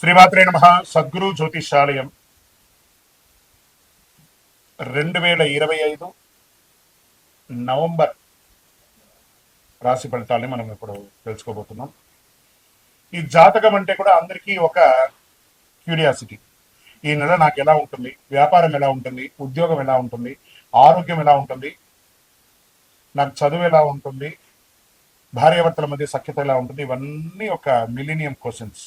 శ్రీమాత్రే నమ. సద్గురు జ్యోతిషాలయం. రెండు వేల ఇరవై ఐదు నవంబర్ రాశి ఫలితాలని మనం ఇప్పుడు తెలుసుకోబోతున్నాం. ఈ జాతకం అంటే కూడా అందరికీ ఒక క్యూరియాసిటీ. ఈ నెల నాకు ఎలా ఉంటుంది? వ్యాపారం ఎలా ఉంటుంది? ఉద్యోగం ఎలా ఉంటుంది? ఆరోగ్యం ఎలా ఉంటుంది? నాకు చదువు ఎలా ఉంటుంది? భార్యాభర్తల మధ్య సఖ్యత ఎలా ఉంటుంది? ఇవన్నీ ఒక మిలీనియం క్వశ్చన్స్.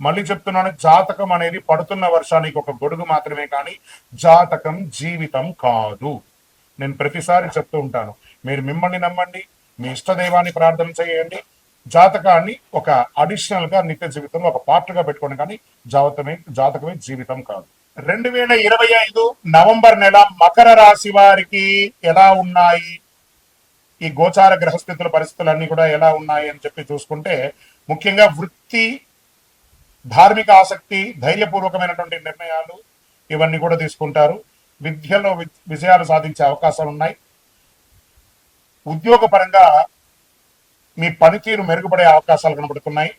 మళ్ళీ చెప్తున్నాను జాతకం అనేది పడుతున్న వర్షానికి ఒక గొడుగు మాత్రమే కానీ జాతకం జీవితం కాదు. నేను ప్రతిసారి చెప్తూ ఉంటాను మీరు మిమ్మల్ని నమ్మండి మీ ఇష్టదైవాన్ని ప్రార్థన చేయండి. జాతకాన్ని ఒక అడిషనల్గా నిత్య జీవితంలో ఒక పార్ట్గా పెట్టుకోండి కానీ జాతకమే జాతకమే జీవితం కాదు. రెండు వేల ఇరవై ఐదు నవంబర్ నెల మకర రాశి వారికి ఎలా ఉన్నాయి? ఈ గోచార గ్రహస్థితుల పరిస్థితులు అన్ని కూడా ఎలా ఉన్నాయి అని చెప్పి చూసుకుంటే ముఖ్యంగా వృత్తి ధార్మిక ఆసక్తి ధైర్యపూర్వకమైనటువంటి నిర్ణయాలు ఇవన్నీ కూడా తీసుకుంటారు. విద్యలో వి- విజయాలు సాధించే అవకాశాలు ఉన్నాయి. ఉద్యోగపరంగా మీ పనితీరు మెరుగుపడే అవకాశాలు కనబడుతున్నాయి.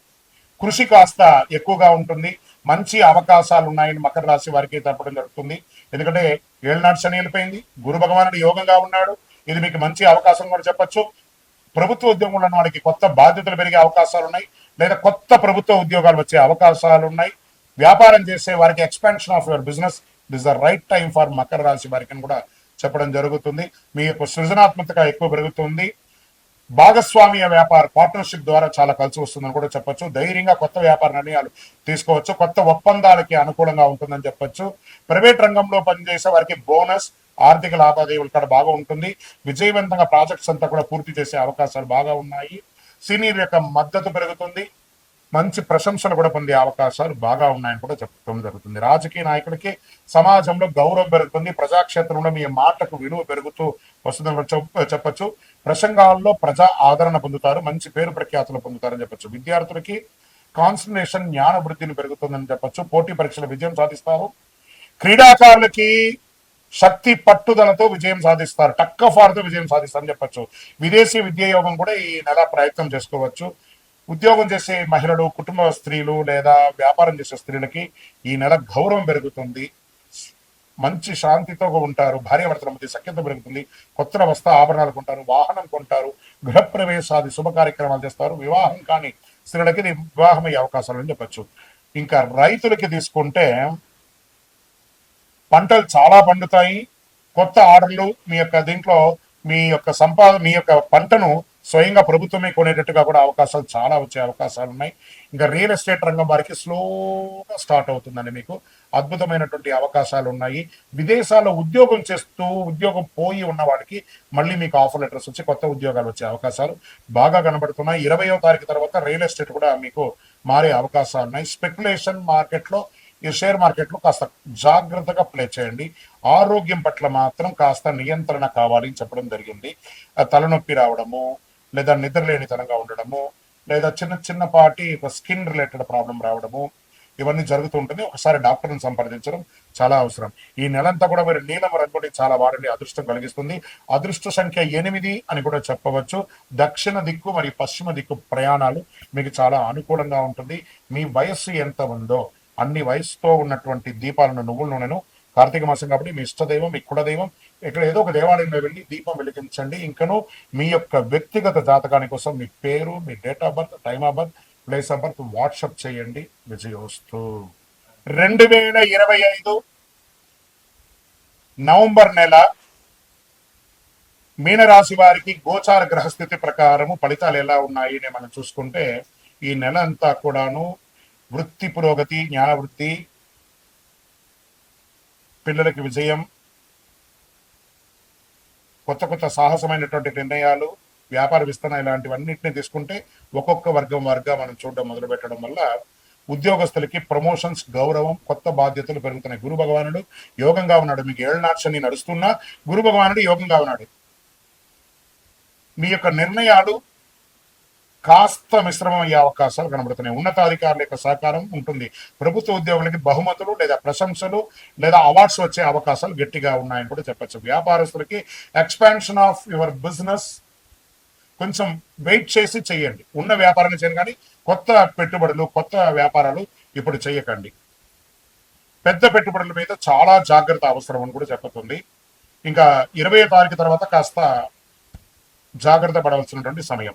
కృషి కాస్త ఎక్కువగా ఉంటుంది. మంచి అవకాశాలు ఉన్నాయని మకర రాశి వారికి తెలపడం జరుగుతుంది. ఎందుకంటే ఏళ్ళనాడు శని వెళ్ళిపోయింది. గురు భగవానుడు యోగంగా ఉన్నాడు. ఇది మీకు మంచి అవకాశం కూడా చెప్పొచ్చు. ప్రభుత్వ ఉద్యోగంలో ఉన్న వారికి కొత్త బాధ్యతలు పెరిగే అవకాశాలు ఉన్నాయి. లేదా కొత్త ప్రభుత్వ ఉద్యోగాలు వచ్చే అవకాశాలు ఉన్నాయి వ్యాపారం చేసే వారికి expansion of your business is the right time for Makar రాశి వారికి అని కూడా చెప్పడం జరుగుతుంది. మీ యొక్క సృజనాత్మకత ఎక్కువ పెరుగుతుంది. భాగస్వామ్య వ్యాపార పార్ట్నర్షిప్ ద్వారా చాలా కలిసి వస్తుందని కూడా చెప్పొచ్చు. ధైర్యంగా కొత్త వ్యాపార నిర్ణయాలు తీసుకోవచ్చు. కొత్త ఒప్పందాలకి అనుకూలంగా ఉంటుందని చెప్పొచ్చు. ప్రైవేట్ రంగంలో పనిచేసే వారికి బోనస్ ఆర్థిక లావాదేవీలు కూడా బాగా ఉంటుంది. విజయవంతంగా ప్రాజెక్ట్స్ అంతా కూడా పూర్తి చేసే అవకాశాలు బాగా ఉన్నాయి. సీనియర్ యొక్క మద్దతు పెరుగుతుంది. మంచి ప్రశంసలు కూడా పొందే అవకాశాలు బాగా ఉన్నాయని కూడా చెప్పడం జరుగుతుంది. రాజకీయ నాయకుడికి సమాజంలో గౌరవం పెరుగుతుంది. ప్రజాక్షేత్రంలో మీ మాటకు విలువ పెరుగుతూ వస్తుందని చెప్పచ్చు. ప్రసంగాల్లో ప్రజా ఆదరణ పొందుతారు. మంచి పేరు ప్రఖ్యాతులు పొందుతారని చెప్పొచ్చు. విద్యార్థులకి కాన్సన్ట్రేషన్ జ్ఞాన వృద్ధిని పెరుగుతుందని చెప్పొచ్చు. పోటీ పరీక్షల విజయం సాధిస్తారు. క్రీడాకారులకి శక్తి పట్టుదలతో విజయం సాధిస్తారు. టక్క ఫార్తో విజయం సాధిస్తారని చెప్పచ్చు. విదేశీ విద్యాయోగం కూడా ఈ నెల ప్రయత్నం చేసుకోవచ్చు. ఉద్యోగం చేసే మహిళలు కుటుంబ స్త్రీలు లేదా వ్యాపారం చేసే స్త్రీలకి ఈ నెల గౌరవం పెరుగుతుంది. మంచి శాంతితో ఉంటారు. భార్యాభర్తల మధ్య సఖ్యత పెరుగుతుంది. కొత్త వస్త్ర ఆభరణాలు కొంటారు వాహనం కొంటారు గృహప్రవేశాది శుభ కార్యక్రమాలు చేస్తారు. వివాహం కాని స్త్రీలకి ఇది వివాహం అయ్యే అవకాశాలు అని చెప్పచ్చు. ఇంకా రైతులకి తీసుకుంటే పంటలు చాలా పండుతాయి. కొత్త ఆర్డర్లు మీ యొక్క దీంట్లో మీ యొక్క సంపాదన మీ యొక్క పంటను స్వయంగా ప్రభుత్వమే కొనేటట్టుగా కూడా అవకాశాలు చాలా వచ్చే అవకాశాలు ఉన్నాయి. ఇంకా రియల్ ఎస్టేట్ రంగం వారికి స్లోగా స్టార్ట్ అవుతుందండి మీకు. అద్భుతమైనటువంటి అవకాశాలు ఉన్నాయి. విదేశాల్లో ఉద్యోగం చేస్తూ ఉద్యోగం పోయి ఉన్న వాడికి మళ్ళీ మీకు ఆఫర్ లెటర్స్ వచ్చి కొత్త ఉద్యోగాలు వచ్చే అవకాశాలు బాగా కనబడుతున్నాయి. ఇరవయో తారీఖు తర్వాత రియల్ ఎస్టేట్ కూడా మీకు మారే అవకాశాలు ఉన్నాయి. స్పెక్యులేషన్ మార్కెట్లో ఈ షేర్ మార్కెట్లో కాస్త జాగ్రత్తగా ప్లే చేయండి. ఆరోగ్యం పట్ల మాత్రం కాస్త నియంత్రణ కావాలి అని చెప్పడం జరిగింది. తలనొప్పి రావడము లేదా నిద్రలేనితనంగా ఉండడము లేదా చిన్న చిన్నపాటి ఒక స్కిన్ రిలేటెడ్ ప్రాబ్లం రావడము ఇవన్నీ జరుగుతూ ఉంటుంది. ఒకసారి డాక్టర్ని సంప్రదించడం చాలా అవసరం. ఈ నెలంతా కూడా మీరు నీలం రంగుని చాలా వాడండి అదృష్టం కలిగిస్తుంది. అదృష్ట సంఖ్య ఎనిమిది అని కూడా చెప్పవచ్చు. దక్షిణ దిక్కు మరియు పశ్చిమ దిక్కు ప్రయాణాలు మీకు చాలా అనుకూలంగా ఉంటుంది. మీ వయస్సు ఎంత ఉందో అన్ని వయసుతో ఉన్నటువంటి దీపాలను నువ్వుల నూనెను కార్తీక మాసం కాబట్టి మీ ఇష్టదైవం మీ కులదైవం ఇక్కడ ఏదో ఒక దేవాలయంలో వెళ్ళి దీపం వెలిగించండి. ఇంకను మీ యొక్క వ్యక్తిగత జాతకాని కోసం మీ పేరు మీ date of birth time of birth place of birth WhatsApp చేయండి. విజయోస్తు. రెండు వేల ఇరవై ఐదు నవంబర్ నెల మీనరాశి వారికి గోచార గ్రహస్థితి ప్రకారము ఫలితాలు ఎలా ఉన్నాయి మనం చూసుకుంటే ఈ నెల అంతా కూడాను వృత్తి పురోగతి జ్ఞానవృత్తి పిల్లలకి విజయం కొత్త కొత్త సాహసమైనటువంటి నిర్ణయాలు వ్యాపార విస్తరణ ఇలాంటివన్నింటినీ తీసుకుంటే ఒక్కొక్క వర్గం వర్గా మనం చూడడం మొదలు పెట్టడం వల్ల ఉద్యోగస్తులకి ప్రమోషన్స్ గౌరవం కొత్త బాధ్యతలు పెరుగుతున్నాయి. గురు భగవానుడు యోగంగా ఉన్నాడు. మీకు ఏళ్ళ నాట్సని నడుస్తున్నా గురు భగవానుడు యోగంగా ఉన్నాడు. మీ యొక్క నిర్ణయాలు కాస్త మిశ్రమం అయ్యే అవకాశాలు కనబడుతున్నాయి. ఉన్నతాధికారుల యొక్క సహకారం ఉంటుంది. ప్రభుత్వ ఉద్యోగులకి బహుమతులు లేదా ప్రశంసలు లేదా అవార్డ్స్ వచ్చే అవకాశాలు గట్టిగా ఉన్నాయని కూడా చెప్పచ్చు. వ్యాపారస్తులకి ఎక్స్పాన్షన్ ఆఫ్ యువర్ బిజినెస్ కొంచెం వెయిట్ చేసి చేయండి. ఉన్న వ్యాపారాన్ని చేయండి కానీ కొత్త పెట్టుబడులు కొత్త వ్యాపారాలు ఇప్పుడు చేయకండి. పెద్ద పెట్టుబడుల మీద చాలా జాగ్రత్త అవసరం అని కూడా చెప్పుతుంది ఇంకా ఇరవై తారీఖు తర్వాత కాస్త జాగ్రత్త పడవలసినటువంటి సమయం.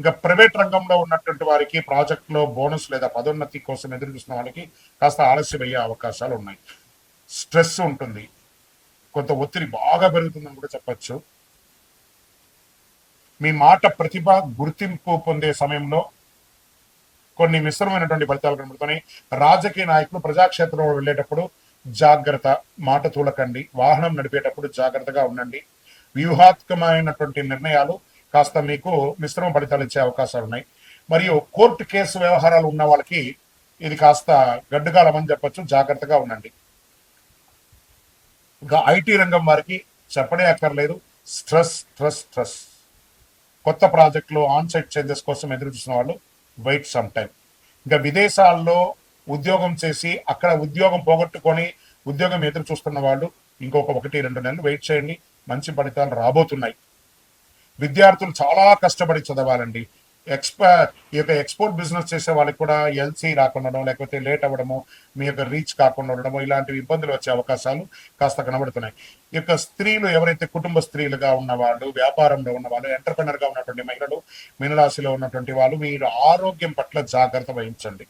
ఇంకా ప్రైవేట్ రంగంలో ఉన్నటువంటి వారికి ప్రాజెక్టులో బోనస్ లేదా పదోన్నతి కోసం ఎదురు చూసిన వాళ్ళకి కాస్త ఆలస్యం అయ్యే అవకాశాలు ఉన్నాయి. స్ట్రెస్ ఉంటుంది. కొంత ఒత్తిడి బాగా పెరుగుతుందని కూడా చెప్పచ్చు. మీ మాట ప్రతిభ గుర్తింపు పొందే సమయంలో కొన్ని మిశ్రమైనటువంటి ఫలితాలు కనబడుతున్నాయి. రాజకీయ నాయకులు ప్రజాక్షేత్రంలో వెళ్ళేటప్పుడు జాగ్రత్త మాట తూలకండి. వాహనం నడిపేటప్పుడు జాగ్రత్తగా ఉండండి. వ్యూహాత్మకమైనటువంటి నిర్ణయాలు కాస్త మీకు మిశ్రమ ఫలితాలు ఇచ్చే అవకాశాలు ఉన్నాయి. మరియు కోర్టు కేసు వ్యవహారాలు ఉన్న వాళ్ళకి ఇది కాస్త గడ్డుకాలం చెప్పచ్చు చెప్పొచ్చు. జాగ్రత్తగా ఉండండి. ఇంకా ఐటీ రంగం వారికి చెప్పడే అక్కర్లేదు. Stress stress stress. కొత్త ప్రాజెక్టులు ఆన్ సైట్ చేంజెస్ కోసం ఎదురు చూసిన వాళ్ళు వెయిట్ సమ్ టైం ఇంకా విదేశాల్లో ఉద్యోగం చేసి అక్కడ ఉద్యోగం పోగొట్టుకొని ఉద్యోగం ఎదురు చూస్తున్న వాళ్ళు ఇంకొక ఒకటి రెండు నెలలు వెయిట్ చేయండి. మంచి ఫలితాలు రాబోతున్నాయి. విద్యార్థులు చాలా కష్టపడి చదవాలండి. ఎక్స్పా ఈ యొక్క ఎక్స్పోర్ట్ బిజినెస్ చేసే వాళ్ళకి కూడా ఎల్సీ రాకుండా లేకపోతే లేట్ అవ్వడము మీ యొక్క రీచ్ కాకుండా ఉండడము ఇలాంటివి ఇబ్బందులు వచ్చే అవకాశాలు కాస్త కనబడుతున్నాయి. ఈ యొక్క స్త్రీలు ఎవరైతే కుటుంబ స్త్రీలుగా ఉన్నవాళ్ళు వ్యాపారంలో ఉన్నవాళ్ళు ఎంటర్ప్రినర్గా ఉన్నటువంటి మహిళలు మీనరాశిలో ఉన్నటువంటి వాళ్ళు మీరు ఆరోగ్యం పట్ల జాగ్రత్త వహించండి.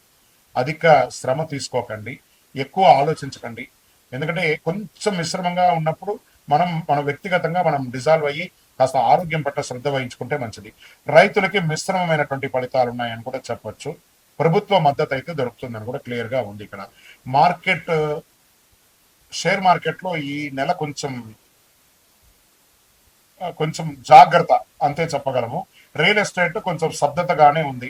అధిక శ్రమ తీసుకోకండి. ఎక్కువ ఆలోచించకండి. ఎందుకంటే కొంచెం మిశ్రమంగా ఉన్నప్పుడు మనం మన వ్యక్తిగతంగా మనం డిజాల్వ్ అయ్యి కాస్త ఆరోగ్యం పట్ల శ్రద్ధ వహించుకుంటే మంచిది. రైతులకి మిశ్రమమైనటువంటి ఫలితాలు ఉన్నాయని కూడా చెప్పొచ్చు. ప్రభుత్వ మద్దతు అయితే దొరుకుతుందని కూడా క్లియర్గా ఉంది ఇక్కడ. మార్కెట్ షేర్ మార్కెట్లో ఈ నెల కొంచెం కొంచెం జాగ్రత్త అంతే చెప్పగలము. రియల్ ఎస్టేట్ కొంచెం శబ్దతగానే ఉంది.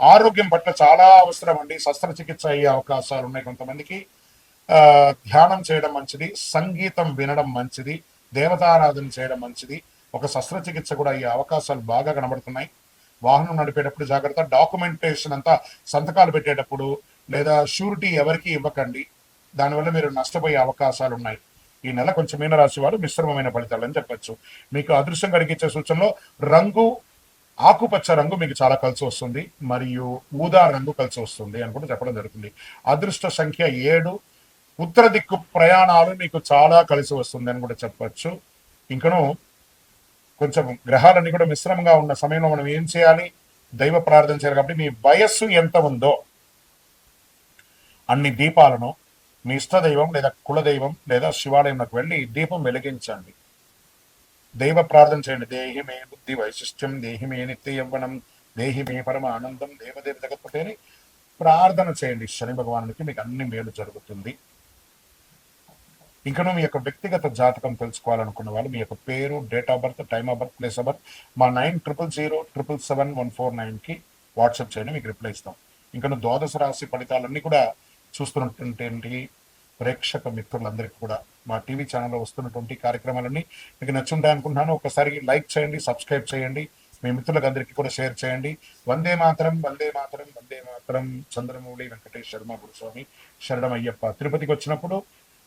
ఆరోగ్యం పట్ల చాలా అవసరం అండి. శస్త్రచికిత్స అయ్యే అవకాశాలు ఉన్నాయి కొంతమందికి. ధ్యానం చేయడం మంచిది. సంగీతం వినడం మంచిది. దేవతారాధన చేయడం మంచిది. ఒక శస్త్రచికిత్స కూడా అయ్యే అవకాశాలు బాగా కనబడుతున్నాయి. వాహనం నడిపేటప్పుడు జాగ్రత్త డాక్యుమెంటేషన్ అంతా సంతకాలు పెట్టేటప్పుడు లేదా షూరిటీ ఎవరికి ఇవ్వకండి. దానివల్ల మీరు నష్టపోయే అవకాశాలు ఉన్నాయి. ఈ నెల కొంచెం మీనరాశి వారు మిశ్రమమైన ఫలితాలు అని చెప్పొచ్చు. మీకు అదృష్టం కలిగించే సూచనలో రంగు ఆకుపచ్చ రంగు మీకు చాలా కలిసి వస్తుంది. మరియు ఊదా రంగు కలిసి వస్తుంది అని కూడా చెప్పడం జరుగుతుంది. అదృష్ట సంఖ్య ఏడు. ఉత్తర దిక్కు ప్రయాణాలు మీకు చాలా కలిసి వస్తుంది అని కూడా చెప్పచ్చు. ఇంకను కొంచెం గ్రహాలన్నీ కూడా మిశ్రమంగా ఉన్న సమయంలో మనం ఏం చేయాలి? దైవ ప్రార్థన చేయాలి కాబట్టి మీ వయస్సు ఎంత ఉందో అన్ని దీపాలను మీ ఇష్ట దైవం లేదా కులదైవం లేదా శివాలయంలోకి వెళ్ళి దీపం వెలిగించండి. దైవ ప్రార్థన చేయండి. దేహిమే బుద్ధి వైశిష్ట్యం దేహిమే నిత్య యవ్వనం దేహిమే పరమ ఆనందం దేవదేవ జగత్పతి ప్రార్థన చేయండి. శని భగవానుడికి మీకు అన్ని మేలు జరుగుతుంది. ఇంకను మీ యొక్క వ్యక్తిగత జాతకం తెలుసుకోవాలనుకున్న వాళ్ళు మీ యొక్క పేరు date of birth time of birth place of birth మా nine triple zero triple seven one four నైన్కి వాట్సాప్ చేయండి మీకు రిప్లై ఇస్తాం. ఇంకను ద్వాదశ రాశి ఫలితాలన్నీ కూడా చూస్తున్నటువంటి ప్రేక్షక మిత్రులందరికీ కూడా మా టీవీ ఛానల్లో వస్తున్నటువంటి కార్యక్రమాలన్నీ మీకు నచ్చుంటాయి అనుకుంటున్నాను. ఒకసారి లైక్ చేయండి సబ్స్క్రైబ్ చేయండి మీ మిత్రులకు అందరికీ కూడా షేర్ చేయండి. వందే మాతరం వందే మాతరం వందే మాతరం. చంద్రమౌళి వెంకటేష్ శర్మ గురుస్వామి శరణం అయ్యప్ప తిరుపతికి వచ్చినప్పుడు